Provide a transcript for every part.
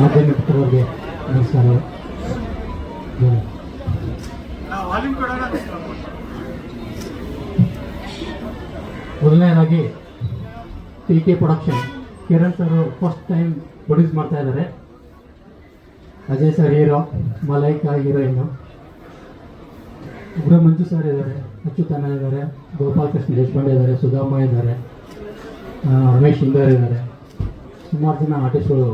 ಮಾಧ್ಯಮ. ಮೊದಲನೇದಾಗಿ T K production Kiran sir first time produce ಮಾಡ್ತಾ ಇದ್ದಾರೆ Ajay sir hero Malaika heroine Ugra Manju sir ಇದ್ದಾರೆ ಅಚ್ಯುತನ ಇದ್ದಾರೆ, ಗೋಪಾಲ್ ಕೃಷ್ಣ ದೇಶಪಾಂಡೆ ಇದ್ದಾರೆ, ಸುಧಾಮ ಇದ್ದಾರೆ ರಮೇಶ್ ಸುಂದರ್ ಇದ್ದಾರೆ. ಸುಮಾರು ಜನ ಆರ್ಟಿಸ್ಟ್ಗಳು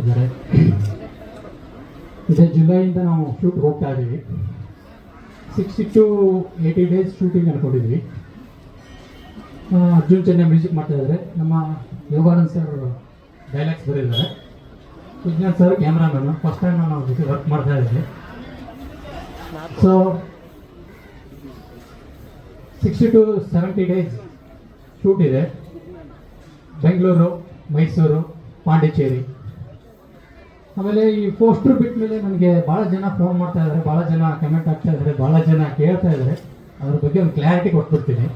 ಇದ್ದಾರೆ ಇದೇ ಜುಲೈಯಿಂದ ನಾವು ಶೂಟ್ ಹೋಗ್ತಾ ಇದ್ದೀವಿ sixty to eighty days shooting ಅನ್ಕೊಂಡಿದ್ವಿ Arjun Chennai music ಮಾಡ್ತಾ ಇದ್ದಾರೆ ನಮ್ಮ ಯೋಗಾನಂದ್ ಸರ್ ಡೈಲಾಗ್ಸ್ ಬರೆದಿದ್ದಾರೆ. Vignan sir cameraman first time ನಾನು ಜೊತೆ ವರ್ಕ್ ಮಾಡ್ತಾ ಇದ್ದೀನಿ. So sixty to seventy days shoot ಇದೆ. ಬೆಂಗಳೂರು, ಮೈಸೂರು, ಪಾಂಡಿಚೇರಿ. ಆಮೇಲೆ ಈ ಪೋಸ್ಟರ್ ಬಿಟ್ಟ ಮೇಲೆ ನನಗೆ ಭಾಳ ಜನ ಫೋನ್ ಮಾಡ್ತಾ ಇದ್ದಾರೆ ಭಾಳ ಜನ ಕಮೆಂಟ್ ಆಗ್ತಾ ಇದ್ದಾರೆ ಭಾಳ ಜನ ಕೇಳ್ತಾ ಇದ್ದಾರೆ ಅದ್ರ ಬಗ್ಗೆ ಒಂದು ಕ್ಲಾರಿಟಿ ಕೊಟ್ಬಿಡ್ತೀನಿ.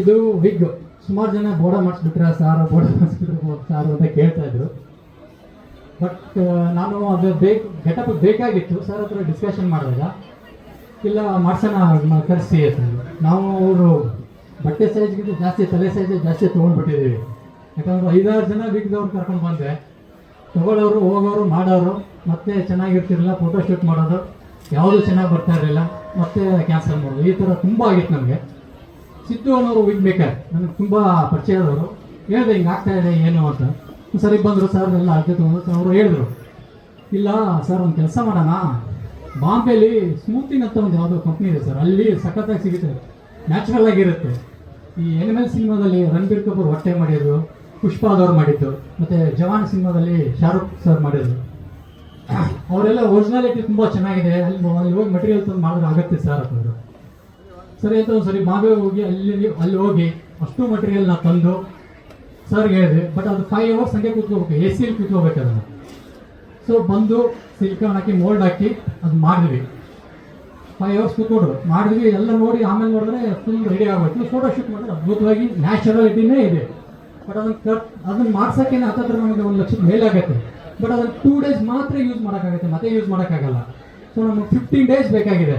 ಇದು ವಿಗ್ ಸುಮಾರು ಜನ ಬೋಡ ಮಾಡಿಸ್ಬಿಟ್ರೆ ಸಾರು ಬೋಡ ಮಾಡಿಸ್ಬಿಟ್ರೆ ಸಾರು ಅಂತ ಕೇಳ್ತಾ ಇದ್ರು. ಬಟ್ ನಾನು ಅದು ಬೇಕು ಗೆಟಪ್ ಬೇಕಾಗಿತ್ತು ಸರ್ ಹತ್ರ ಡಿಸ್ಕಷನ್ ಮಾಡಿದಾಗ. ಇಲ್ಲ, ಮಾಡ್ಸೋಣ ಕರೆಸಿ ಅಂತ ನಾವು ಅವರು ಬಟ್ಟೆ ಸೈಜ್ಗಿಂತ ಜಾಸ್ತಿ, ತಲೆ ಸೈಜ್ ಜಾಸ್ತಿ ತೊಗೊಂಡ್ಬಿಟ್ಟಿದ್ದೀವಿ ಯಾಕಂದ್ರೆ ಐದಾರು ಜನ ಬಿಗ್ದವ್ರು ಕರ್ಕೊಂಡು ಬಂದೆ ತಗೊಳ್ಳೋರು ಹೋಗೋರು, ಮಾಡೋರು, ಮತ್ತೆ ಚೆನ್ನಾಗಿರ್ತಿರಲಿಲ್ಲ ಫೋಟೋ ಶೂಟ್ ಮಾಡೋದು, ಯಾವುದು ಚೆನ್ನಾಗಿ ಬರ್ತಾ ಇರಲಿಲ್ಲ, ಮತ್ತೆ ಕ್ಯಾನ್ಸಲ್ ಮಾಡೋದು. ಈ ಥರ ತುಂಬ ಆಗಿತ್ತು ನಮಗೆ. ಸಿದ್ದು ಅನ್ನೋರು ವಿಗ್ ಮೇಕರ್ ನನಗೆ ತುಂಬ ಪರಿಚಯ ಆದವರು. ಹೇಳಿದೆ, ಹಿಂಗೆ ಆಗ್ತಾ ಇದೆ, ಏನು ಅಂತ. ಸರಿ ಬಂದರು, ಸರ್, ಎಲ್ಲ ಅರ್ಜೆ ತೊಗೊಂಡು ಅವರು ಹೇಳಿದ್ರು. ಇಲ್ಲ, ಸರ್, ಒಂದು ಕೆಲಸ ಮಾಡೋಣ. ಬಾಂಬೆಲಿ ಸ್ಮೂತಿಂಗ್ ಅಂತ ಒಂದು ಯಾವುದೋ ಕಂಪ್ನಿ ಇದೆ ಸರ್. ಅಲ್ಲಿ ಸಖತ್ತಾಗಿ ಸಿಗುತ್ತೆ. ನ್ಯಾಚುರಲ್ ಆಗಿರುತ್ತೆ. ಈ ಎನಿಮಲ್ ಸಿನಿಮಾದಲ್ಲಿ ರಣಬೀರ್ ಕಪೂರ್ ಹೊಟ್ಟೆ ಮಾಡಿದ್ರು. ಪುಷ್ಪ ಅದವ್ರು ಮಾಡಿದ್ದು. ಮತ್ತೆ ಜವಾನ್ ಸಿನಿಮಾದಲ್ಲಿ ಶಾರುಖ್ ಸರ್ ಮಾಡಿದ್ರು. ಅವರೆಲ್ಲ ಒರಿಜಿನಾಲಿಟಿ ತುಂಬ ಚೆನ್ನಾಗಿದೆ. ಅಲ್ಲಿ ಅಲ್ಲಿ ಹೋಗಿ ಮಟೀರಿಯಲ್ ತಂದು ಮಾಡಿದ್ರೆ ಆಗುತ್ತೆ ಸರ್ ಅಂತಂದರು ಸರಿ ಒಂದು ಸರಿ ಬಾಂಬೆ ಹೋಗಿ ಅಲ್ಲಿ ಅಲ್ಲಿ ಹೋಗಿ ಅಷ್ಟು ನಾ ತಂದು ಸರ್ಗೆ ಹೇಳಿದೆ ಬಟ್ ಅದು ಫೈವ್ ಅವರ್ಸ್ ಹಂಗೆ ಕೂತ್ಕೋಬೇಕು ಎ ಸಿಲಿ ಕೂತ್ಕೋಬೇಕು ಅದನ್ನು. ಸೊ ಬಂದು ಸಿಲಿಕಾನ್ ಹಾಕಿ ಮೋಲ್ಡ್ ಹಾಕಿ ಅದು ಮಾಡಿದ್ವಿ. ಫೈವ್ ಅವರ್ಸ್ ಕೂತ್ಕೊಂಡ್ರು ಮಾಡಿದ್ವಿ. ಎಲ್ಲ ನೋಡಿ ಆಮೇಲೆ ನೋಡಿದ್ರೆ ಫುಲ್ ರೆಡಿ ಆಗಬೇಕು. ಫೋಟೋ ಶೂಟ್ ಮಾಡಿದ್ರೆ ಅದ್ಭುತವಾಗಿ ನ್ಯಾಚುರಾಲಿಟಿನೇ ಇದೆ. ಬಟ್ ಅದನ್ನ ಕಟ್ ಅದನ್ನು ಮಾಡ್ಸೋಕ್ಕೆ ಹತ್ತತ್ರ ನಮಗೆ ಒಂದು ಲಕ್ಷದ ಮೇಲಾಗತ್ತೆ. ಬಟ್ ಅದನ್ನು ಟೂ ಡೇಸ್ ಮಾತ್ರ ಯೂಸ್ ಮಾಡೋಕ್ಕಾಗತ್ತೆ, ಮತ್ತೆ ಯೂಸ್ ಮಾಡೋಕ್ಕಾಗಲ್ಲ. ಸೊ ನಮಗೆ ಫಿಫ್ಟೀನ್ ಡೇಸ್ ಬೇಕಾಗಿದೆ.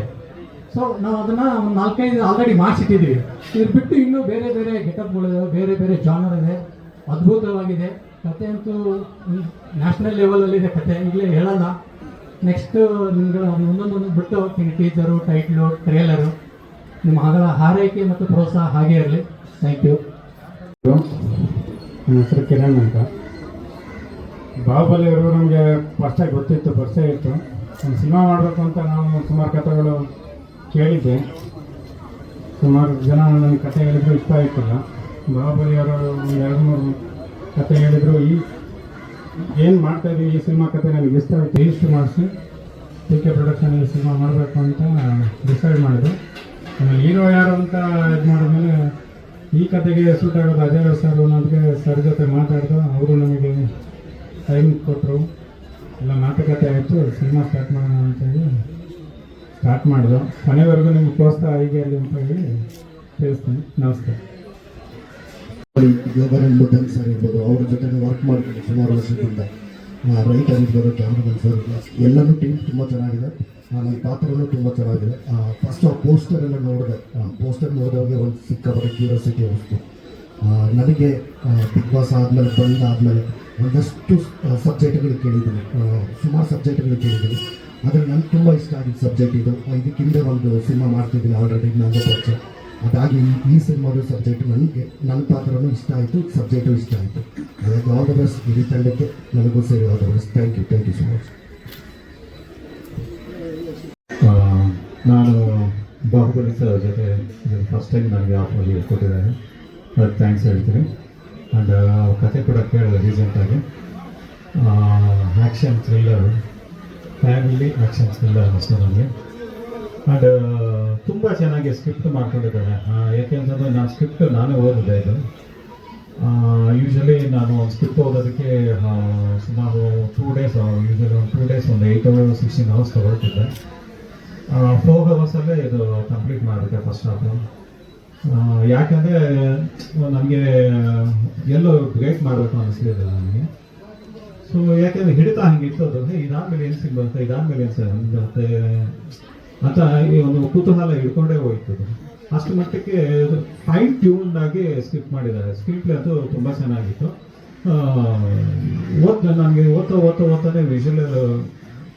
ಸೊ ನಾವು ಅದನ್ನು ಒಂದು ನಾಲ್ಕೈದು ಆಲ್ರೆಡಿ ಮಾಡಿಸಿಟ್ಟಿದ್ದೀವಿ ಇದ್ರ ಬಿಟ್ಟು ಇನ್ನೂ ಬೇರೆ ಬೇರೆ ಗೆಟಪ್ಗಳಿದೆ, ಬೇರೆ ಬೇರೆ ಜಾನರ್ ಇದೆ. ಅದ್ಭುತವಾಗಿದೆ. ಕತೆ ಅಂತೂ ನ್ಯಾಷನಲ್ ಲೆವೆಲಲ್ಲಿದೆ ಕತೆ ಈಗಲೇ ಹೇಳಲ್ಲ. ನೆಕ್ಸ್ಟ್ ನಿಮ್ಗೆ ಒಂದೊಂದೊಂದು ಬಿಟ್ಟು ಹೋಗ್ತೀನಿ. ಟೀಚರು ಟೈಟ್ಲು ಟ್ರೇಲರು ನಿಮ್ಮ ಹಗಲ ಹಾರೈಕೆ ಮತ್ತು ಪ್ರೋತ್ಸಾಹ ಹಾಗೆ ಇರಲಿ. ಥ್ಯಾಂಕ್ ಯು ನನ್ನ ಹೆಸರು ಕಿರಣ್ ಅಂತ ಬಾಹುಬಲಿ ಅವರು ನಮಗೆ ಫಸ್ಟಾಗಿ ಗೊತ್ತಿತ್ತು ಪರಿಚಯ ಇತ್ತು. ನಾನು ಸಿನಿಮಾ ಮಾಡಬೇಕು ಅಂತ ನಾವು ಸುಮಾರು ಕಥೆಗಳು ಕೇಳಿದ್ದೆ. ಸುಮಾರು ಜನ ನನ್ನ ಕತೆ ಹೇಳಿದ್ರು, ಇಷ್ಟ ಆಯ್ತಲ್ಲ. ಬಾಹುಬಲಿ ಅವರು ಒಂದು ಎರಡು, ಮೂರು ಕತೆ ಹೇಳಿದ್ರು. ಈ ಏನು ಮಾಡ್ತಾ ಇದ್ದೀವಿ ಈ ಸಿನಿಮಾ ಕತೆ ನನಗೆ ಇಷ್ಟ ಆಯ್ತು. ಇಷ್ಟು ಮಾಡಿಸಿ. ಟಿ ಕೆ ಪ್ರೊಡಕ್ಷನ್ ಈ ಸಿನಿಮಾ ಮಾಡಬೇಕು ಅಂತ ಡಿಸೈಡ್ ಮಾಡಿದ್ರು ಆಮೇಲೆ ಹೀರೋ ಯಾರು ಅಂತ ಇದು ಮಾಡಿದ್ಮೇಲೆ ಈ ಕತೆಗೆ ಸೂಟ್ ಆಗೋದು ಅಜಯ್ ಸರ್ ಅನ್ನೋದಕ್ಕೆ ಸರ್ ಜೊತೆ ಮಾತಾಡ್ದು ಅವರು ನಮಗೆ ಟೈಮ್ ಕೊಟ್ಟರು ಎಲ್ಲ ಮಾತುಕತೆ ಆಯಿತು ಸಿನಿಮಾ ಸ್ಟಾರ್ಟ್ ಮಾಡೋಣ ಅಂತೇಳಿ ಸ್ಟಾರ್ಟ್ ಮಾಡಿದ್ರು. ಕೊನೆವರೆಗೂ ನಿಮ್ಗೆ ಪ್ರೋತ್ಸಾಹ ಹೀಗೆ ಅಲ್ಲಿ ಅಂತ ಹೇಳಿ ತಿಳಿಸ್ತೀನಿ. ನಮಸ್ತೆ. ಯೋಗರನ್ ಬುದ್ಧನ್ ಸರ್ ಇರ್ಬೋದು, ಅವ್ರ ಜೊತೆ ವರ್ಕ್ ಮಾಡ್ತೀನಿ ಸುಮಾರು ವರ್ಷದಿಂದ. ರೈಟರ್ ಬರೋ ಕ್ಯಾಮ್ರಾಮನ್ ಸರ್ ಎಲ್ಲನೂ ಟೀಮ್ ತುಂಬ ಚೆನ್ನಾಗಿದೆ. ನನಗೆ ಪಾತ್ರನೂ ತುಂಬ ಚೆನ್ನಾಗಿದೆ. ಫಸ್ಟ್ ಆ ಪೋಸ್ಟರ್ ಎಲ್ಲ ನೋಡಿದೆ. ಪೋಸ್ಟರ್ ನೋಡಿದವ್ರಿಗೆ ಒಂದು ಸಿಕ್ಕಾಪಟ್ಟೆ ಕ್ಯೂರಿಯಾಸಿಟಿ ಅನಿಸ್ತು ನನಗೆ ಬಿಗ್ ಬಾಸ್ ಆದಮೇಲೆ ಬಂದಾದಮೇಲೆ ಒಂದಷ್ಟು ಸಬ್ಜೆಕ್ಟ್ಗಳು ಕೇಳಿದ್ದೀನಿ. ಸುಮಾರು ಸಬ್ಜೆಕ್ಟ್ಗಳು ಕೇಳಿದ್ದೀನಿ. ಆದರೆ ನನಗೆ ತುಂಬ ಇಷ್ಟ ಆಗಿದ್ದ ಸಬ್ಜೆಕ್ಟ್ ಇದು. ಇದಕ್ಕಿಂತ ಒಂದು ಸಿನಿಮಾ ಮಾಡ್ತಿದ್ದೀನಿ ಆಲ್ರೆಡಿ ನಾನು ಪರಿಚಯ ಅದಾಗಿ ಈ- ಸಿನಿಮಾದ ಸಬ್ಜೆಕ್ಟ್ ನನಗೆ ನನ್ನ ಪಾತ್ರನೂ ಇಷ್ಟ ಆಯಿತು ಸಬ್ಜೆಕ್ಟು ಇಷ್ಟ ಆಯಿತು. ಹಾಗಾಗಿ ಆಲ್ ದ ಬೆಸ್ಟ್ ಇಡೀ ತಂಡಕ್ಕೆ ನನಗೂ ಸೇರಿ all the best thank you thank you so much ನಾನು ಬಾಹುಬಲಿ ಸರ್ ಜೊತೆ ಫಸ್ಟ್ ಟೈಮ್ ನನಗೆ ಆಫರ್ ಕೊಟ್ಟಿದ್ದಾರೆ. ಅದಕ್ಕೆ ಥ್ಯಾಂಕ್ಸ್ ಹೇಳ್ತೀನಿ. ಆ್ಯಂಡ್ ಕತೆ ಕೂಡ ಕೇಳಿದೆ ರೀಸೆಂಟಾಗಿ action thriller family action thriller ಅನಿಸ್ತು ನನಗೆ ಆ್ಯಂಡ್ ತುಂಬ ಚೆನ್ನಾಗಿ ಸ್ಕ್ರಿಪ್ಟ್ ಮಾಡ್ಕೊಂಡಿದ್ದಾರೆ. ಯಾಕೆಂತಂದರೆ ನಾನು ಸ್ಕ್ರಿಪ್ಟ್ ನಾನೇ ಓದಿದೆ ಇದು. ಯೂಶಲಿ ನಾನು ಒಂದು ಸ್ಕ್ರಿಪ್ಟ್ ಓದೋದಕ್ಕೆ ಸುಮಾರು ಟೂ ಡೇಸ್ ಯೂಶಲಿ ಒಂದು ಟೂ ಡೇಸ್ ಒಂದು ಏಯ್ಟ್ ಅವರ್ ಸಿಕ್ಸ್ಟೀನ್ ಅವರ್ಸ್ ತಗೊಳ್ತಿದ್ದೆ. ಫೋರ್ ಅವರ್ಸಲ್ಲೇ ಇದು ಕಂಪ್ಲೀಟ್ ಮಾಡಿದೆ ಫಸ್ಟ್ ಹಾಫು ಯಾಕಂದರೆ ನನಗೆ ಎಲ್ಲೋ ಬ್ರೇಕ್ ಮಾಡಬೇಕು ಅನಿಸ್ಲಿಲ್ಲ ನನಗೆ ಸೊ ಯಾಕೆಂದ್ರೆ ಹಿಡಿತಾ ಇತ್ತು ಅದು. ಇದಾದಮೇಲೆ ಏನು ಸಿಗ್ಬಂತ, ಇದಾದ್ಮೇಲೆ ಏನು ಸಿಗುತ್ತೆ ಅಂತ ಈ ಒಂದು ಕುತೂಹಲ ಹಿಡ್ಕೊಂಡೇ ಹೋಯ್ತು ಅಷ್ಟು ಮಟ್ಟಕ್ಕೆ ಫೈನ್ ಟ್ಯೂನ್ ಆಗಿ ಸ್ಕ್ರಿಪ್ಟ್ ಮಾಡಿದ್ದಾರೆ. ಸ್ಕ್ರಿಪ್ಟ್ ಅದು ತುಂಬ ಚೆನ್ನಾಗಿತ್ತು. ಓದ್ ನನಗೆ ಓದ್ತಾ ಓದ್ತಾ ಓದ್ತಾನೆ ವಿಜುವಲ್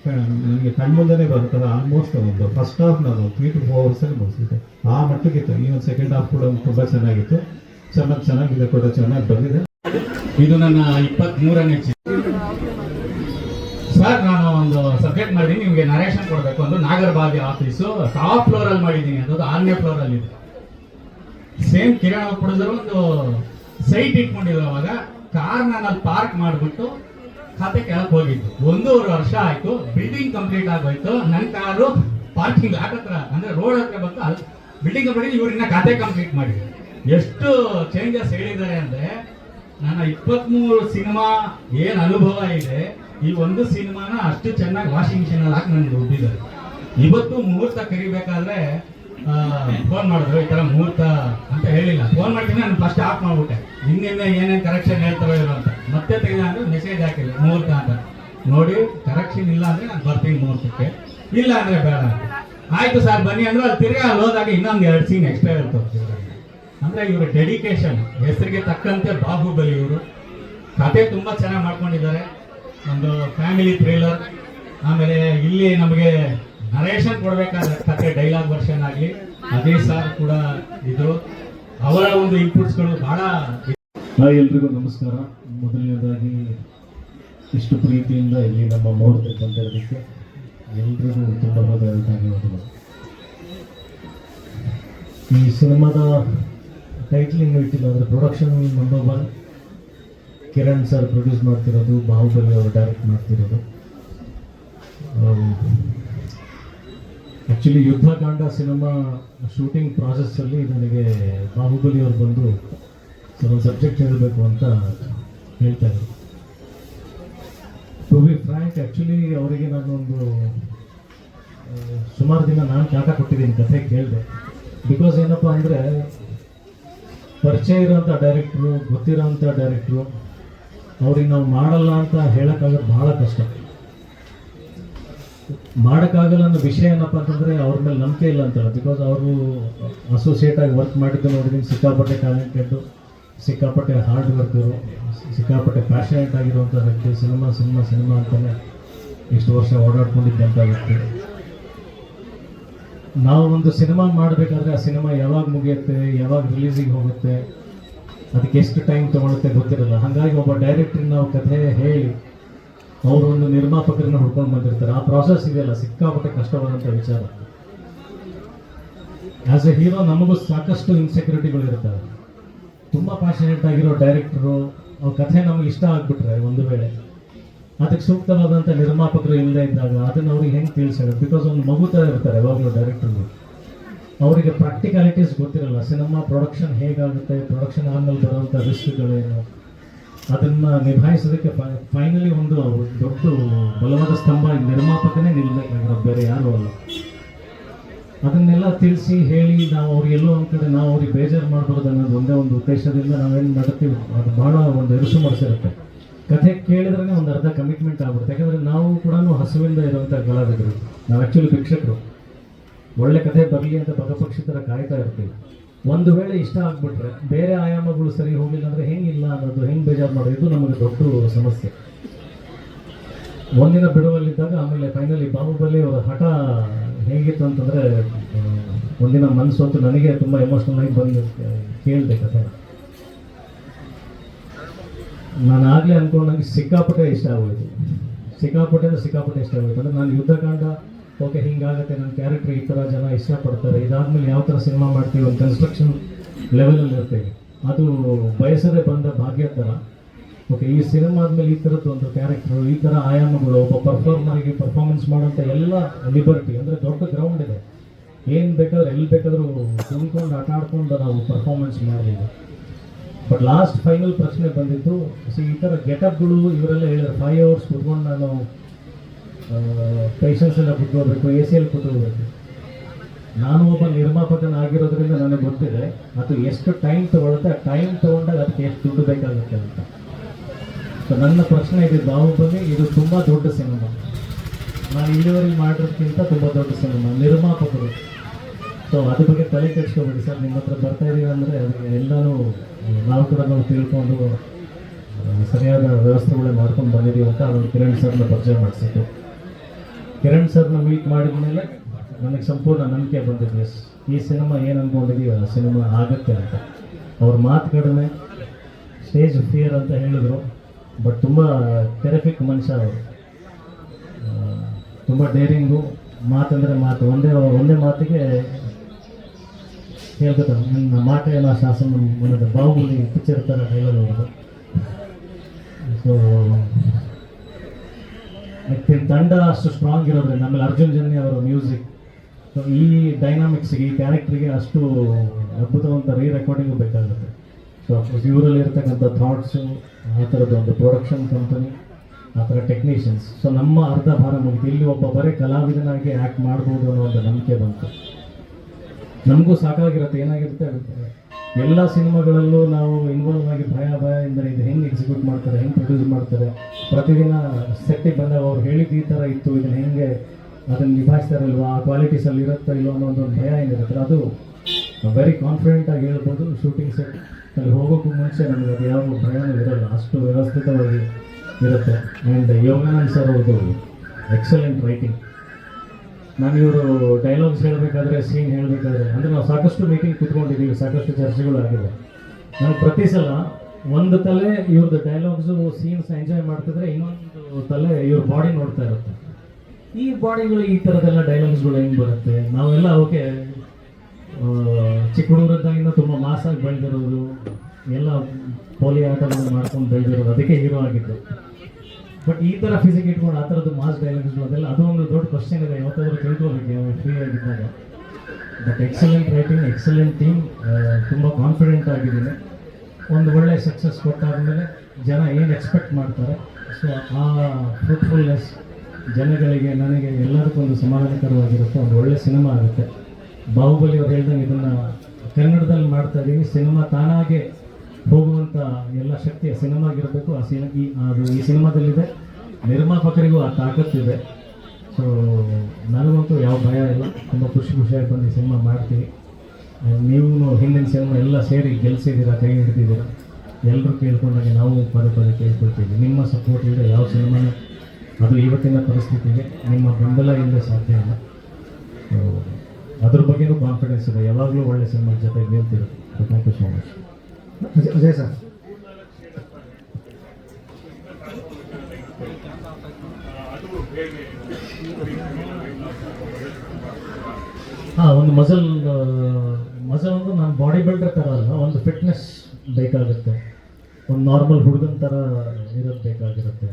ನನಗೆ ಕಣ್ಮುಂದೆನೇ ಬರುತ್ತಲ್ಲ ಆಲ್ಮೋಸ್ಟ್ ಒಂದು ಫಸ್ಟ್ ಹಾಫ್ ನಾನು ತ್ರೀ ಟು ಫೋರ್ ಅವರ್ಸಲ್ಲಿ ಮುಗಿಸಿದ್ದೆ. ಆ ಮಟ್ಟಕ್ಕಿತ್ತು ಈ ಒಂದು ಸೆಕೆಂಡ್ ಹಾಫ್ ಕೂಡ ತುಂಬ ಚೆನ್ನಾಗಿತ್ತು. ಚೆನ್ನಾಗಿ ಚೆನ್ನಾಗಿದೆ ಕೂಡ, ಚೆನ್ನಾಗಿ ಬಂದಿದೆ. ಇದು ನನ್ನ ಇಪ್ಪತ್ತ್ ಮೂರನೇ ಸರ್, ನಾನು ಒಂದು ಸಬ್ಜೆಕ್ಟ್ ಮಾಡಿದ್ದೀನಿ ನಿಮಗೆ ನರೇಷನ್ ಕೊಡಬೇಕು ಒಂದು ನಾಗರಬಾವಿ ಆಫೀಸು ಟಾಪ್ ಫ್ಲೋರ್ ಅಲ್ಲಿ ಮಾಡಿದ್ದೀನಿ ಅನ್ನೋದು ಆರನೇ ಫ್ಲೋರ್ ಅಲ್ಲಿ ಇದೆ. ಸೇಮ್ ಕಿರಣ ಪ್ರೊಡ್ಯೂಸರ್ ಒಂದು ಸೈಟ್ ಇಟ್ಕೊಂಡಿದ್ರು ಅವಾಗ ಕಾರ್ ನಾನು ಅಲ್ಲಿ ಪಾರ್ಕ್ ಮಾಡಿಬಿಟ್ಟು ಖಾತೆ ಕೆಳಕ್ ಹೋಗಿದ್ದು. ಒಂದೂವರೆ ವರ್ಷ ಆಯ್ತು ಬಿಲ್ಡಿಂಗ್ ಕಂಪ್ಲೀಟ್ ಆಗೋಯ್ತು ನನ್ನ ಕಾರು ಪಾರ್ಕಿಂಗ್ ಹತ್ರ, ಅಂದ್ರೆ ರೋಡ್ ಹತ್ರ ಬಂತು ಅಲ್ಲಿ ಬಿಲ್ಡಿಂಗ್ ಕಂಪ್ಲೀಟ್ ಇವ್ರನ್ನ ಖಾತೆ ಕಂಪ್ಲೀಟ್ ಮಾಡಿ ಎಷ್ಟು ಚೇಂಜಸ್ ಹೇಳಿದ್ದಾರೆ ಅಂದ್ರೆ, ನನ್ನ ಇಪ್ಪತ್ಮೂರು ಸಿನಿಮಾ ಏನು ಅನುಭವ ಇದೆ ಈ ಒಂದು ಸಿನಿಮಾನ ಅಷ್ಟು ಚೆನ್ನಾಗಿ ವಾಷಿಂಗ್ ಮಿಷಿನ್ ಅಲ್ಲಿ ಹಾಕಿ ನನ್ಗೆ ಒಬ್ಬಿದ್ದಾರೆ ಇವತ್ತು ಮುಹೂರ್ತ ಕರಿಬೇಕಾದ್ರೆ ಫೋನ್ ಮಾಡಿದ್ರು, ಈ ತರ ಮುಹೂರ್ತ ಅಂತ ಹೇಳಿಲ್ಲ. ಫೋನ್ ಮಾಡ್ತೀನಿ, ನಾನು ಫಸ್ಟ್ ಆಫ್ ಮಾಡ್ಬಿಟ್ಟೆ. ಹಿಂದಿಂದ ಏನೇನು ಕರೆಕ್ಷನ್ ಹೇಳ್ತಾರೋ ಇರೋ ಅಂತ. ಮತ್ತೆ ತೆಗೆದ ಅಂದ್ರೆ ಮೆಸೇಜ್ ಹಾಕಿಲ್ಲ ಮುಹೂರ್ತ ಅಂತ. ನೋಡಿ ಕರೆಕ್ಷನ್ ಇಲ್ಲ ಅಂದ್ರೆ ನಾನು ಬರ್ತೀನಿ ಮುಹೂರ್ತಕ್ಕೆ. ಇಲ್ಲ ಅಂದ್ರೆ ಬೇಡ ಅಂತ. ಆಯ್ತು ಸರ್ ಬನ್ನಿ ಅಂದ್ರೆ ಅಲ್ಲಿ ತಿರ್ಗಾ ಅಲ್ಲಿ ಹೋದಾಗ ಇನ್ನೊಂದು ಎರಡು ಸೀನ್ ಎಕ್ಸ್ಟ್ರಾ ಇರ್ತದೆ ಅಂದ್ರೆ ಇವರ ಡೆಡಿಕೇಶನ್ ಹೆಸರಿಗೆ ತಕ್ಕಂತೆ ಬಾಹುಬಲಿ ಇವರು. ಕತೆ ತುಂಬಾ ಚೆನ್ನಾಗಿ ಮಾಡ್ಕೊಂಡಿದ್ದಾರೆ. ಒಂದು ಫ್ಯಾಮಿಲಿ ಥ್ರಿಲ್ಲರ್ ಆಮೇಲೆ ಇಲ್ಲಿ ನಮಗೆ ನರೇಷನ್ ಕೊಡಬೇಕಾದ ಕತೆ ಡೈಲಾಗ್ ವರ್ಷನ್ ಆಗಲಿ ಅದೇ ಸರ್ ಕೂಡ ಇದ್ರು. ಅವರ ಒಂದು ಇನ್ಪುಟ್ಸ್ಗಳು ಬಹಳ ಎಲ್ರಿಗೂ ನಮಸ್ಕಾರ. ಮೊದಲನೇದಾಗಿ ಇಷ್ಟು ಪ್ರೀತಿಯಿಂದ ಇಲ್ಲಿ ನಮ್ಮ ಮೂರ್ತಿ ಬಂದಿರೋದಕ್ಕೆ ಎಲ್ರಿಗೂ ತುಂಬ ಧನ್ಯವಾದಗಳು. ಈ ಸಿನಿಮಾದ ಟೈಟ್ಲಿಂಗ್ ಇಟ್ಟಿಲ್ಲ ಅಂದರೆ production one Kiran sir produce ಮಾಡ್ತಿರೋದು, ಬಾಹುಬಲಿ ಅವರು ಡೈರೆಕ್ಟ್ ಮಾಡ್ತಿರೋದು. ಆ್ಯಕ್ಚುಲಿ ಯುದ್ಧಕಾಂಡ ಸಿನಿಮಾ ಶೂಟಿಂಗ್ ಪ್ರಾಸೆಸ್ಸಲ್ಲಿ ನನಗೆ ಬಾಹುಬಲಿ ಅವರು ಬಂದು ಒಂದು ಸಬ್ಜೆಕ್ಟ್ ಹೇಳಬೇಕು ಅಂತ ಹೇಳ್ತಾರೆ ಟು ಬಿ ಫ್ರ್ಯಾಂಕ್ ಆ್ಯಕ್ಚುಲಿ ಅವರಿಗೆ ನಾನೊಂದು ಒಂದು ಸುಮಾರು ದಿನ ನಾನು ಕಾಟ ಕೊಟ್ಟಿದ್ದೀನಿ ಕಥೆ ಕೇಳಿದೆ. ಬಿಕಾಸ್ ಏನಪ್ಪ ಅಂದರೆ ಪರಿಚಯ ಇರೋಂಥ ಡೈರೆಕ್ಟ್ರು ಗೊತ್ತಿರೋಂಥ ಡೈರೆಕ್ಟ್ರು ಅವ್ರಿಗೆ ನಾವು ಮಾಡಲ್ಲ ಅಂತ ಹೇಳೋಕ್ಕಾಗೋದು ಭಾಳ ಕಷ್ಟ. ಮಾಡೋಕ್ಕಾಗಲ್ಲ ಅನ್ನೋ ವಿಷಯ ಏನಪ್ಪ ಅಂತಂದರೆ ಅವ್ರ ಮೇಲೆ ನಂಬಿಕೆ ಇಲ್ಲ ಅಂತ ಬಿಕಾಸ್ ಅವರು ಅಸೋಸಿಯೇಟ್ ಆಗಿ ವರ್ಕ್ ಮಾಡಿದ್ದು ನೋಡಿದ್ದೀನಿ ಸಿಕ್ಕಾಪಟ್ಟೆ ಟ್ಯಾಲೆಂಟೆಡ್ಡು ಸಿಕ್ಕಾಪಟ್ಟೆ ಹಾರ್ಡ್ ವರ್ಕರು ಸಿಕ್ಕಾಪಟ್ಟೆ ಪ್ಯಾಷನೇಟ್ ಆಗಿರುವಂಥ ವ್ಯಕ್ತಿ, ಸಿನಿಮಾ ಸಿನಿಮಾ ಸಿನಿಮಾ ಅಂತಲೇ ಇಷ್ಟು ವರ್ಷ ಓಡಾಡ್ಕೊಂಡಿದ್ದಂಥ ವ್ಯಕ್ತಿ ನಾವು ಒಂದು ಸಿನಿಮಾ ಮಾಡಬೇಕಾದ್ರೆ ಆ ಸಿನಿಮಾ ಯಾವಾಗ ಮುಗಿಯುತ್ತೆ, ಯಾವಾಗ ರಿಲೀಸಿಗೆ ಹೋಗುತ್ತೆ ಅದಕ್ಕೆ ಎಷ್ಟು ಟೈಮ್ ತೊಗೊಳುತ್ತೆ ಗೊತ್ತಿರಲ್ಲ. ಹಾಗಾಗಿ ಒಬ್ಬ ಡೈರೆಕ್ಟ್ರಿಗೆ ನಾವು ಕಥೆ ಹೇಳಿ ಅವರು ಒಂದು ನಿರ್ಮಾಪಕರನ್ನ ಹುಡ್ಕೊಂಡು ಬಂದಿರ್ತಾರೆ. ಆ ಪ್ರಾಸೆಸ್ ಇದೆಯಲ್ಲ, ಸಿಕ್ಕಾಪಟ್ಟೆ ಕಷ್ಟವಾದಂಥ ವಿಚಾರ. ಆಸ್ ಎ ಹೀರೋ ನಮಗೂ ಸಾಕಷ್ಟು ಇನ್ಸೆಕ್ಯೂರಿಟಿಗಳು ಇರ್ತವೆ ತುಂಬ ಪ್ಯಾಷನೇಟ್ ಆಗಿರೋ ಡೈರೆಕ್ಟ್ರು ಅವ್ರ ಕಥೆ ನಮಗೆ ಇಷ್ಟ ಆಗ್ಬಿಟ್ರೆ ಒಂದು ವೇಳೆ. ಅದಕ್ಕೆ ಸೂಕ್ತವಾದಂಥ ನಿರ್ಮಾಪಕರು ಇಲ್ಲದೆ ಇದ್ದಾಗ ಅದನ್ನು ಅವ್ರಿಗೆ ಹೆಂಗೆ ತಿಳಿಸೋದು? ಬಿಕಾಸ್ ಒಂದು ಮಗು ಥರ ಇರ್ತಾರೆ ಯಾವಾಗಲೂ ಡೈರೆಕ್ಟರ್ಗಳು ಅವರಿಗೆ ಪ್ರಾಕ್ಟಿಕಾಲಿಟೀಸ್ ಗೊತ್ತಿರಲ್ಲ. ಸಿನಿಮಾ ಪ್ರೊಡಕ್ಷನ್ ಹೇಗಾಗುತ್ತೆ ಪ್ರೊಡಕ್ಷನ್ ಆದ್ಮೇಲೆ ಬರುವಂಥ ರಿಸ್ಕ್ಗಳೇನು ಅದನ್ನು ನಿಭಾಯಿಸೋದಕ್ಕೆ ಫೈನಲಿ ಒಂದು ದೊಡ್ಡ ಬಲವಾದ ಸ್ತಂಭ ನಿರ್ಮಾಪಕನೇ ನಿಲ್ಲಬೇಕಾಗಿರೋ ಬೇರೆ ಯಾರೂ ಅಲ್ಲ. ಅದನ್ನೆಲ್ಲ ತಿಳಿಸಿ ಹೇಳಿ ನಾವು ಅವ್ರಿಗೆ ಎಲ್ಲೋ ಒಂದು ಕಡೆ ನಾವು ಅವ್ರಿಗೆ ಬೇಜಾರು ಮಾಡ್ಬಾರ್ದು ಅನ್ನೋದು ಒಂದೇ ಒಂದು ಉದ್ದೇಶದಿಂದ ನಾವೇನು ಮಾಡ್ತೀವಿ? ಅದು ಭಾಳ ಒಂದು ಎರಸು ಮಾಡಿಸಿರುತ್ತೆ. ಕಥೆ ಕೇಳಿದ್ರೆ ಒಂದು ಅರ್ಧ ಕಮಿಟ್ಮೆಂಟ್ ಆಗ್ಬಿಡುತ್ತೆ. ಯಾಕಂದರೆ ನಾವು ಕೂಡ ಹಸುವಿಂದ ಇರುವಂಥ ಕಲಾವಿದರು. ನಾವು ಆ್ಯಕ್ಚುಲಿ ಭಿಕ್ಷಕರು. ಒಳ್ಳೆ ಕಥೆ ಬರಲಿ ಅಂತ ಬಗಪಕ್ಷಿತರ ಕಾಯ್ತಾ ಇರ್ತೀವಿ. ಒಂದು ವೇಳೆ ಇಷ್ಟ ಆಗ್ಬಿಟ್ರೆ ಬೇರೆ ಆಯಾಮಗಳು ಸರಿ ಹೋಗಿಲ್ಲ ಅಂದರೆ ಹೆಂಗಿಲ್ಲ ಅನ್ನೋದು ಹೆಂಗೆ ಬೇಜಾರು ಮಾಡೋದು? ಇದು ನಮಗೆ ದೊಡ್ಡ ಸಮಸ್ಯೆ. ಒಂದಿನ ಬಿಡುವಲ್ಲಿದ್ದಾಗ ಆಮೇಲೆ ಫೈನಲಿ ಬಾಹುಬಲಿ ಅವರ ಹಠ ಹೇಗಿತ್ತು ಅಂತಂದರೆ ಒಂದಿನ ಮನಸ್ಸು ಅಂತೂ ನನಗೆ ತುಂಬ ಎಮೋಷ್ನಲ್ ಆಗಿ ಬಂದು ಕೇಳಿದೆ ಕಥೆ. ನಾನು ಆಗಲೇ ಅಂದ್ಕೊಂಡಂಗೆ ಸಿಕ್ಕಾಪಟ್ಟೆ ಇಷ್ಟ ಆಗೋಯ್ತು. ಸಿಕ್ಕಾಪಟ್ಟೆ ಅಂದ್ರೆ ಸಿಕ್ಕಾಪಟ್ಟೆ ಇಷ್ಟ ಆಗೋಯ್ತು. ಅಂದರೆ ನಾನು ಯುದ್ಧಕಾಂಡ ಓಕೆ ಹಿಂಗಾಗುತ್ತೆ ನನ್ನ ಕ್ಯಾರೆಕ್ಟರ್ ಈ ಥರ ಜನ ಇಷ್ಟಪಡ್ತಾರೆ. ಇದಾದ್ಮೇಲೆ ಯಾವ ಥರ ಸಿನಿಮಾ ಮಾಡ್ತೀವಿ ಒಂದು ಕನ್ಸ್ಟ್ರಕ್ಷನ್ ಲೆವೆಲಲ್ಲಿ ಇರ್ತೇವೆ. ಅದು ಬಯಸದೆ ಬಂದ ಭಾಗ್ಯ ಥರ ಓಕೆ ಈ ಸಿನಿಮಾ ಆದಮೇಲೆ ಈ ಥರದ್ದು ಒಂದು ಕ್ಯಾರೆಕ್ಟರ್ ಈ ಥರ ಆಯಾಮಗಳು, ಒಬ್ಬ ಪರ್ಫಾರ್ಮರ್ಗೆ ಪರ್ಫಾರ್ಮೆನ್ಸ್ ಮಾಡೋಂಥ ಎಲ್ಲ ಲಿಬರ್ಟಿ ಅಂದರೆ ದೊಡ್ಡ ಗ್ರೌಂಡ್ ಇದೆ. ಏನು ಬೇಕಾದ್ರೆ, ಎಲ್ಲಿ ಬೇಕಾದರೂ ತುಂಬಿಕೊಂಡು, ಆಟ ಆಡ್ಕೊಂಡು ನಾವು ಪರ್ಫಾರ್ಮೆನ್ಸ್ ಮಾಡ್ಬೋದು. ಬಟ್ ಲಾಸ್ಟ್ ಫೈನಲ್ ಪ್ರಶ್ನೆ ಬಂದಿದ್ದು ಸೊ ಈ ಥರ ಗೆಟಪ್ಗಳು ಇವರೆಲ್ಲ ಹೇಳಿದ್ರು ಫೈವ್ ಅವರ್ಸ್ ಕುತ್ಕೊಂಡು ನಾನು ಪೇಷನ್ಸ್ ಎಲ್ಲ ಕುತ್ಕೋಬೇಕು ಎ ಸಿ ಎಲ್ ಕುತ್ಕೋಬೇಕು ನಾನು ಒಬ್ಬ ನಿರ್ಮಾಪಕನಾಗಿರೋದ್ರಿಂದ ನನಗೆ ಗೊತ್ತಿದೆ ಅದು ಎಷ್ಟು ಟೈಮ್ ತಗೊಳುತ್ತೆ, ಆ ಟೈಮ್ ತಗೊಂಡಾಗ ಅದಕ್ಕೆ ಎಷ್ಟು ದುಡ್ಡು ಬೇಕಾಗುತ್ತೆ ಅಂತ. ಸೊ ನನ್ನ ಪ್ರಶ್ನೆ ಇದೆ, ಬಾಹುಬಲಿ, ಇದು ತುಂಬ ದೊಡ್ಡ ಸಿನಿಮಾ. ನಾನು ಇಲ್ಲಿವರೆಗೆ ಮಾಡಿರೋದಕ್ಕಿಂತ ತುಂಬ ದೊಡ್ಡ ಸಿನಿಮಾ, ನಿರ್ಮಾಪಕರು. ಸೊ ಅದ್ರ ಬಗ್ಗೆ ತಲೆ ಕೆಡಿಸ್ಕೋಬೇಡಿ ಸರ್, ನಿಮ್ಮ ಹತ್ರ ಬರ್ತಾ ಇದ್ದೀವಿ ಅಂದರೆ ಅದಕ್ಕೆ ಎಲ್ಲನೂ, ನಾವು ಕೂಡ ನಾವು ತಿಳ್ಕೊಂಡು ಸರಿಯಾದ ವ್ಯವಸ್ಥೆಗಳೇ ಮಾಡ್ಕೊಂಡು ಬಂದಿದ್ದೀವಿ ಅಂತ ಅದನ್ನು ಕಿರಣ್ ಸರ್ನ ಪರಿಚಯ ಮಾಡಿಸಿದ್ದು. ಕಿರಣ್ ಸರ್ನ ಮೀಟ್ ಮಾಡಿದ ಮೇಲೆ ನನಗೆ ಸಂಪೂರ್ಣ ನಂಬಿಕೆ ಬಂದಿದೆ. ಈ ಸಿನಿಮಾ ಏನು ಅಂದ್ಕೊಂಡಿದ್ದೀವಿ ಆ ಸಿನಿಮಾ ಆಗುತ್ತೆ ಅಂತ. ಅವ್ರ ಮಾತು ಕಡಿಮೆ ಸ್ಟೇಜ್ ಫಿಯರ್ ಅಂತ ಹೇಳಿದರು ಬಟ್ ತುಂಬ ಟೆರಿಫಿಕ್ ಮನುಷ್ಯ ಅವರು. ತುಂಬ ಡೇರಿಂಗು ಮಾತಂದರೆ ಮಾತು ಒಂದೇ ಒಂದೇ ಮಾತಿಗೆ ಹೇಳ್ತಾರೆ ನನ್ನ ಮಾಟೇನ ಶಾಸನ ಮನದ ಬಾಹುಬಲಿ ಪಿಕ್ಚರ್ ಥರ ಡೈಲಾಗ್ ಅವರು ಸೊ ಮತ್ತೆ ತಂಡ ಅಷ್ಟು ಸ್ಟ್ರಾಂಗ್ ಇರೋದ್ರೆ ಆಮೇಲೆ ಅರ್ಜುನ್ ಜನ್ಯ ಅವರ ಮ್ಯೂಸಿಕ್ ಸೊ ಈ ಡೈನಾಮಿಕ್ಸ್ಗೆ ಈ ಕ್ಯಾರೆಕ್ಟ್ರಿಗೆ ಅಷ್ಟು ಅದ್ಭುತವಂತ ರೀ ರೆಕಾರ್ಡಿಂಗು ಬೇಕಾಗುತ್ತೆ. ಸೊ ಇವರಲ್ಲಿ ಇರ್ತಕ್ಕಂಥ ಥಾಟ್ಸು ಆ ಥರದ್ದು ಒಂದು ಪ್ರೊಡಕ್ಷನ್ ಕಂಪನಿ ಆ ಥರ ಟೆಕ್ನಿಷಿಯನ್ಸ್ ಸೊ ನಮ್ಮ ಅರ್ಧ ಭಾರ ಮುಗಿತು. ಇಲ್ಲಿ ಒಬ್ಬ ಬರೀ ಕಲಾವಿದನಾಗಿ ಆ್ಯಕ್ಟ್ ಮಾಡ್ಬೋದು ಅನ್ನೋ ಒಂದು ನಂಬಿಕೆ ಬಂತು. ನಮಗೂ ಸಾಕಾಗಿರುತ್ತೆ, ಏನಾಗಿರುತ್ತೆ? ಎಲ್ಲ ಸಿನಿಮಾಗಳಲ್ಲೂ ನಾವು ಇನ್ವಾಲ್ವ್ ಆಗಿ ಭಯ ಭಯ ಎಂದರೆ ಇದು ಹೆಂಗೆ ಎಕ್ಸಿಕ್ಯೂಟ್ ಮಾಡ್ತಾರೆ, ಹೆಂಗೆ ಪ್ರೊಡ್ಯೂಸ್ ಮಾಡ್ತಾರೆ, ಪ್ರತಿದಿನ ಸೆಟ್ಟಿಗೆ ಬಂದಾಗ ಅವ್ರು ಹೇಳಿದ್ದು ಈ ಥರ ಇತ್ತು, ಇದನ್ನು ಹೆಂಗೆ ಅದನ್ನು ನಿಭಾಯಿಸ್ತಾರಲ್ವಾ, ಆ ಕ್ವಾಲಿಟೀಸಲ್ಲಿ ಇರುತ್ತೋ ಇಲ್ಲೋ ಅನ್ನೋ ಒಂದು ಭಯ ಏನಿರುತ್ತೆ. ಅದು ವೆರಿ ಕಾನ್ಫಿಡೆಂಟ್ ಆಗಿ ಹೇಳ್ಬೋದು ಶೂಟಿಂಗ್ ಸೆಟ್ ಅಲ್ಲಿ ಹೋಗೋಕ್ಕೂ ಮುಂಚೆ ನಮಗೆ ಅದು ಯಾವ ಭಯನೂ ಇರಲ್ಲ, ಅಷ್ಟು ವ್ಯವಸ್ಥಿತವಾಗಿ ಇರುತ್ತೆ. ಆ್ಯಂಡ್ ಯೋಗಾನಂದ್ ಸರ್ ಅವರು ಎಕ್ಸಲೆಂಟ್ ರೈಟಿಂಗ್ ನಾನು ಇವರು ಡೈಲಾಗ್ಸ್ ಹೇಳಬೇಕಾದ್ರೆ ಸೀನ್ ಹೇಳಬೇಕಾದ್ರೆ, ಅಂದರೆ ನಾವು ಸಾಕಷ್ಟು ಮೀಟಿಂಗ್ ಕುತ್ಕೊಂಡಿದ್ದೀವಿ, ಸಾಕಷ್ಟು ಚರ್ಚೆಗಳು ಆಗಿದೆ. ನಾವು ಪ್ರತಿ ಸಲ ಒಂದು ತಲೆ ಇವ್ರದ್ದು ಡೈಲಾಗ್ಸು ಸೀನ್ಸ್ ಎಂಜಾಯ್ ಮಾಡ್ತಿದ್ರೆ ಇನ್ನೊಂದು ತಲೆ ಇವ್ರ ಬಾಡಿ ನೋಡ್ತಾ ಇರುತ್ತೆ. ಈ ಬಾಡಿಗಳು ಈ ಥರದ್ದೆಲ್ಲ ಡೈಲಾಗ್ಸ್ಗಳು ಹೆಂಗೆ ಬರುತ್ತೆ? ನಾವೆಲ್ಲ ಓಕೆ ಚಿಕ್ಕ ಹುಡುಗರದ್ದಾಗಿಂದ ತುಂಬ ಮಾಸಾಗಿ ಬೆಳೆದಿರೋದು, ಎಲ್ಲ ಪೋಲಿ ಆಟಗಳನ್ನ ಮಾಡ್ಕೊಂಡು ಬೆಳೆದಿರೋದು, ಅದಕ್ಕೆ ಹೀರೋ ಆಗಿದ್ದು. ಬಟ್ ಈ ಥರ ಫಿಸಿಕ್ ಇಟ್ಕೊಂಡು ಆ ಥರದ್ದು ಮಾಸ್ ಡೈಲಾಗ್ಸ್ ಅದೆಲ್ಲ ಅದು ಒಂದು ದೊಡ್ಡ ಕ್ವಶನ್ ಇದೆ ಯಾವತ್ತಾದ್ರೂ ತಿಳ್ಕೊಬೇಕು ಫ್ರೀ ಆಗಿದ್ದಾಗ. But excellent writing excellent team ತುಂಬ ಕಾನ್ಫಿಡೆಂಟ್ ಆಗಿದ್ದೀನಿ. ಒಂದು ಒಳ್ಳೆ ಸಕ್ಸಸ್ ಕೊಟ್ಟಾದಮೇಲೆ ಜನ ಏನು ಎಕ್ಸ್ಪೆಕ್ಟ್ ಮಾಡ್ತಾರೆ. ಸೊ ಆ ಫ್ರೂಟ್ಫುಲ್ನೆಸ್ ಜನಗಳಿಗೆ, ನನಗೆ ಎಲ್ಲದಕ್ಕೂ ಒಂದು ಸಮಾಧಾನಕರವಾಗಿರುತ್ತೆ. ಒಂದು ಒಳ್ಳೆ ಸಿನಿಮಾ ಆಗುತ್ತೆ. ಬಾಹುಬಲಿ ಅವ್ರು ಹೇಳ್ದಂಗೆ ಇದನ್ನು ಕನ್ನಡದಲ್ಲಿ ಮಾಡ್ತಾ ಇದ್ದೀವಿ ಸಿನಿಮಾ ತಾನಾಗೆ ಹೋಗುವಂಥ ಎಲ್ಲ ಶಕ್ತಿ ಆ ಸಿನಿಮಾಗಿರಬೇಕು. ಆ ಸಿನಿ ಈ ಅದು ಈ ಸಿನಿಮಾದಲ್ಲಿದೆ. ನಿರ್ಮಾಪಕರಿಗೂ ಆ ತಾಕತ್ತಿದೆ. ಸೊ ನನಗಂತೂ ಯಾವ ಭಯ ಇಲ್ಲ. ತುಂಬ ಖುಷಿ ಖುಷಿಯಾಗಿ ಬಂದು ಈ ಸಿನಿಮಾ ಮಾಡ್ತೀವಿ. ನೀವು ಹಿಂದಿನ ಸಿನಿಮಾ ಎಲ್ಲ ಸೇರಿ ಗೆಲ್ಸಿದ್ದೀರಾ, ಕೈ ಹಿಡಿದಿದ್ದೀರಾ? ಎಲ್ಲರೂ ಕೇಳ್ಕೊಂಡಾಗೆ ನಾವು ಪದೇ ಪದೇ ಕೇಳ್ಕೊಳ್ತೀವಿ. ನಿಮ್ಮ ಸಪೋರ್ಟ್ ಇಲ್ಲದೆ ಯಾವ ಸಿನಿಮಾನ ಅದು ಇವತ್ತಿನ ಪರಿಸ್ಥಿತಿಗೆ ನಿಮ್ಮ ಬೆಂಬಲ ಇಲ್ಲದೆ ಸಾಧ್ಯ ಇಲ್ಲ. ಅದ್ರ ಬಗ್ಗೆನೂ ಕಾನ್ಫಿಡೆನ್ಸ್ ಇದೆ. ಯಾವಾಗಲೂ ಒಳ್ಳೆ ಸಿನಿಮಾ ಜೊತೆ ನಿಲ್ತಿರುತ್ತೆ thank you so much Ajay sir ಹಾಂ, ಒಂದು ಮಸಲ್ ಮಸಲ್ ಅಂದ್ರೆ ನಾನು ಬಾಡಿ ಬಿಲ್ಡರ್ ಥರ ಅಲ್ಲ, ಒಂದು ಫಿಟ್ನೆಸ್ ಬೇಕಾಗುತ್ತೆ. ಒಂದು ನಾರ್ಮಲ್ ಹುಡುಗನ ಥರ ಇರೋದು ಬೇಕಾಗಿರುತ್ತೆ.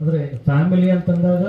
ಅಂದರೆ ಫ್ಯಾಮಿಲಿ ಅಂತಂದಾಗ